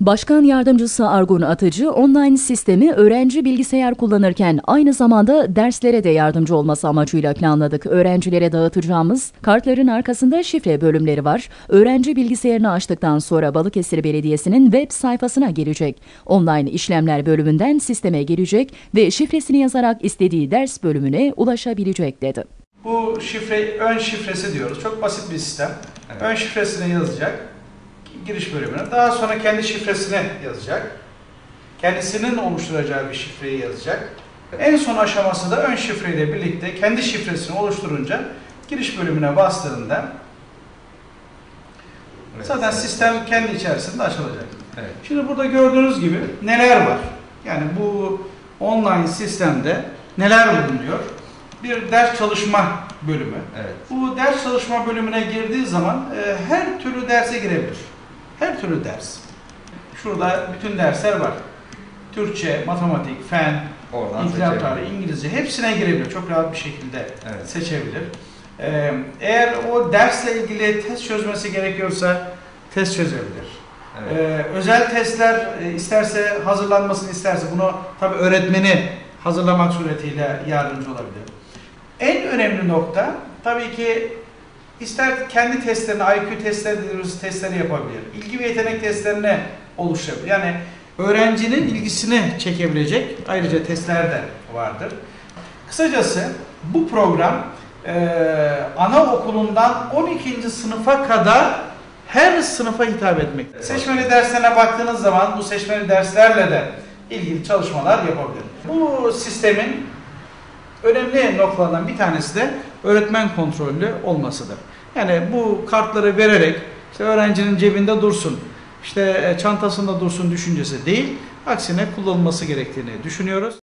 Başkan Yardımcısı Argun Atıcı, online sistemi öğrenci bilgisayar kullanırken aynı zamanda derslere de yardımcı olması amacıyla planladık. Öğrencilere dağıtacağımız kartların arkasında şifre bölümleri var. Öğrenci bilgisayarını açtıktan sonra Balıkesir Belediyesi'nin web sayfasına girecek. Online işlemler bölümünden sisteme girecek ve şifresini yazarak istediği ders bölümüne ulaşabilecek dedi. Bu şifre ön şifresi diyoruz. Çok basit bir sistem. Evet. Ön şifresini yazacak. Giriş bölümüne. Daha sonra kendi şifresini yazacak. Kendisinin oluşturacağı bir şifreyi yazacak. En son aşaması da ön şifreyle birlikte kendi şifresini oluşturunca giriş bölümüne bastığında Evet. zaten sistem kendi içerisinde açılacak. Evet. Şimdi burada gördüğünüz gibi neler var? Yani bu online sistemde neler bulunuyor? Bir ders çalışma bölümü. Evet. Bu ders çalışma bölümüne girdiği zaman e, her türlü derse girebilir. Her türlü ders. Şurada bütün dersler var. Türkçe, matematik, fen, Oradan İnkılap tarihi, İngilizce hepsine girebilir. Çok rahat bir şekilde Evet. seçebilir. Ee, eğer o dersle ilgili test çözmesi gerekiyorsa test çözebilir. Evet. Ee, özel testler e, isterse hazırlanmasını isterse bunu tabi öğretmeni hazırlamak suretiyle yardımcı olabilir. En önemli nokta tabii ki ister kendi testlerini, IQ testleri dediğimiz testleri yapabilir. İlgi ve yetenek testlerini oluşturabilir. Yani öğrencinin ilgisini çekebilecek ayrıca testler de vardır. Kısacası bu program eee anaokulundan 12. sınıfa kadar her sınıfa hitap etmektedir. Seçmeli derslerine baktığınız zaman bu seçmeli derslerle de ilgili çalışmalar yapabilir. Bu sistemin önemli noktalarından bir tanesi de öğretmen kontrollü olmasıdır. Yani bu kartları vererek işte öğrencinin cebinde dursun, işte e, çantasında dursun düşüncesi değil, aksine kullanılması gerektiğini düşünüyoruz.